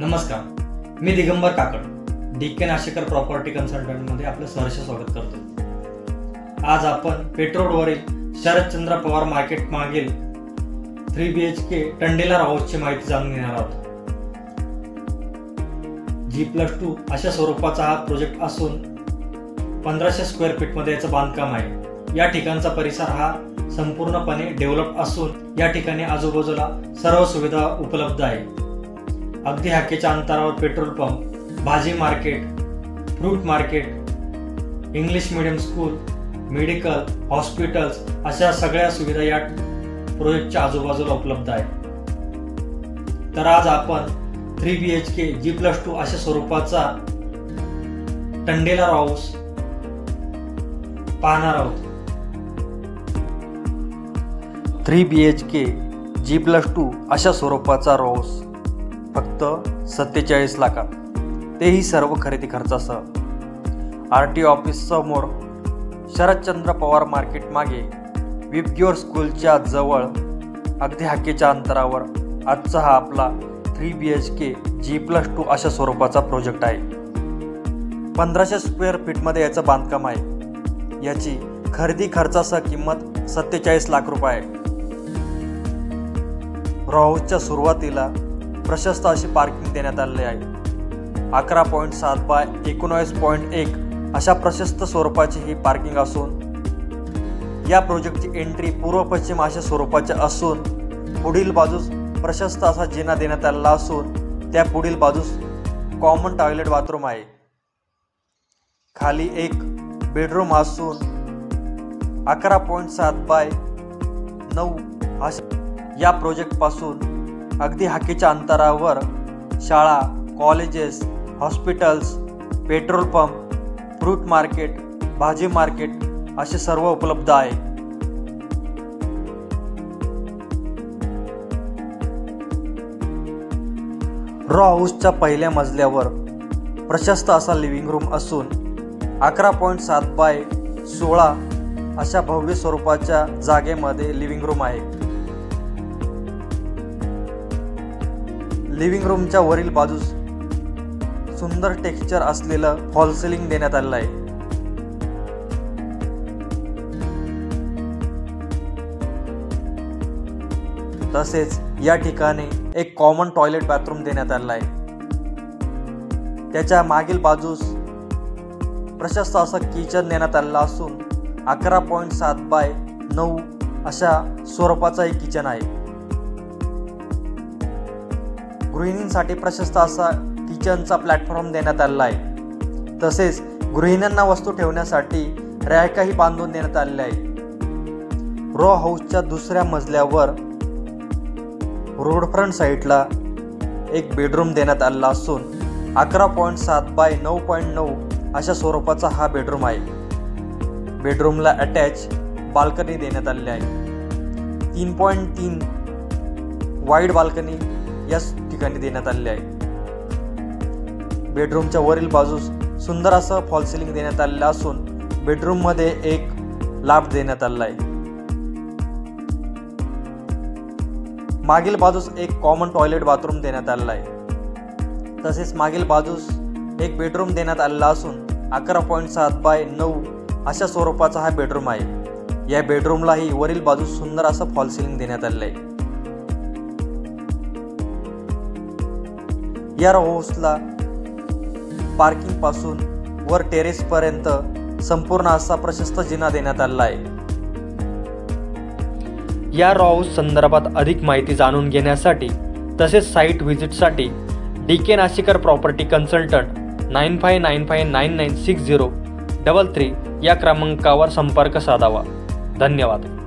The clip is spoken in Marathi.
नमस्कार. मी दिगंबर काकड डी के नाशिकर प्रॉपर्टी कन्सल्टंटमध्ये आपलं सहर्ष स्वागत करतो आज आपण पेट्रोलवरील शरदचंद्र पवार मार्केट मागील थ्री बी एच के टंडेला हाऊसची माहिती जाणून घेणार आहोत. जी प्लस टू अशा स्वरूपाचा हा प्रोजेक्ट असून पंधराशे स्क्वेअर फीटमध्ये याचं बांधकाम आहे. या ठिकाणचा परिसर हा संपूर्णपणे डेव्हलप असून या ठिकाणी आजूबाजूला सर्व सुविधा उपलब्ध आहे. अगदी हाकेच्या अंतरावर पेट्रोल पंप भाजी market fruit market English medium school medical hospitals अशा सगळ्या सुविधा या प्रोजेक्टच्या आजूबाजूला उपलब्ध आहेत. तर आज आपण three B H K G plus two अशा स्वरूपाचा टंडेला हाऊस पाहणार आहोत. Three B H K G plus two अशा स्वरूपाचा रॉस फक्त सत्तेचाळीस लाखात. तेही सर्व खरेदी खर्चासह. आर टी ऑफिस समोर शरदचंद्र पवार मार्केट मागे विपग्युअर स्कूलच्या जवळ अगदी हाकेच्या अंतरावर आजचा हा आपला three B H K G plus two अशा स्वरूपाचा प्रोजेक्ट आहे. पंधराशे स्क्वेअर फीटमध्ये याचं बांधकाम आहे. याची खरेदी खर्चासह किंमत सत्तेचाळीस लाख रुपये आहे. हाऊसच्या सुरुवातीला प्रशस्त अशी पार्किंग देण्यात आलेली आहे. अकरा पॉईंट सात बाय एकोणावीस पॉईंट एक अशा प्रशस्त स्वरूपाची ही पार्किंग असून या प्रोजेक्टची एंट्री पूर्व पश्चिम अशा स्वरूपाची असून पुढील बाजूस प्रशस्त असा जिना देण्यात आलेला असून त्या पुढील बाजूस कॉमन टॉयलेट बाथरूम आहे. खाली एक बेडरूम असून अकरा पॉईंट सात बाय नऊ अशा या प्रोजेक्टपासून अगदी हाकेच्या अंतरावर शाळा colleges hospitals petrol pump fruit market भाजी मार्केट असे सर्व उपलब्ध आहे. रॉ हाऊसच्या पहिल्या मजल्यावर प्रशस्त असा लिव्हिंग रूम असून अकरा पॉईंट सात बाय सोळा अशा भव्य स्वरूपाच्या जागेमध्ये लिव्हिंग रूम आहे. लिव्हिंग रूमच्या वरील बाजूस सुंदर टेक्स्चर असलेलं फॉल सिलिंग देण्यात आलेलं आहे. तसेच या ठिकाणी एक कॉमन टॉयलेट बाथरूम देण्यात आलेला आहे. त्याच्या मागील बाजूस प्रशस्त असं किचन देण्यात आलेलं असून अकरा पॉईंट सात बाय नऊ अशा स्वरूपाचा एक किचन आहे. गृहिणींसाठी प्रशस्त असा किचनचा प्लॅटफॉर्म देण्यात आलेला आहे. तसेच गृहिणींना वस्तू ठेवण्यासाठी रॅकही बांधून देण्यात आलेले आहे. रो हाऊसच्या दुसऱ्या मजल्यावर रोड फ्रंट साईडला एक बेडरूम देण्यात आलेला असून अकरा पॉईंट सात बाय नऊ पॉईंट नऊ अशा स्वरूपाचा हा बेडरूम आहे. बेडरूमला अटॅच बाल्कनी देण्यात आलेली आहे. तीन पॉईंट तीन वाईड बाल्कनी याच ठिकाणी देण्यात आलेले आहे. बेडरूमच्या वरील बाजूस सुंदर असं फॉल सिलिंग देण्यात आलेलं असून बेडरूममध्ये एक लाभ देण्यात आलेला आहे. मागील बाजूस एक कॉमन टॉयलेट बाथरूम देण्यात आलेला आहे. तसेच मागील बाजूस एक बेडरूम देण्यात आलेला असून अकरा पॉईंट सात बाय नऊ अशा स्वरूपाचा हा बेडरूम आहे. या बेडरूमलाही वरील बाजूस सुंदर असं फॉल सिलिंग देण्यात आलेलं आहे. या हाऊसला पार्किंगपासून वर टेरेसपर्यंत संपूर्ण असा प्रशस्त जिना देण्यात आला आहे. या हाऊस संदर्भात अधिक माहिती जाणून घेण्यासाठी तसेच site व्हिजिटसाठी D K Nashikar property consultant nine five nine five nine nine six zero double three या क्रमांकावर संपर्क साधावा. धन्यवाद.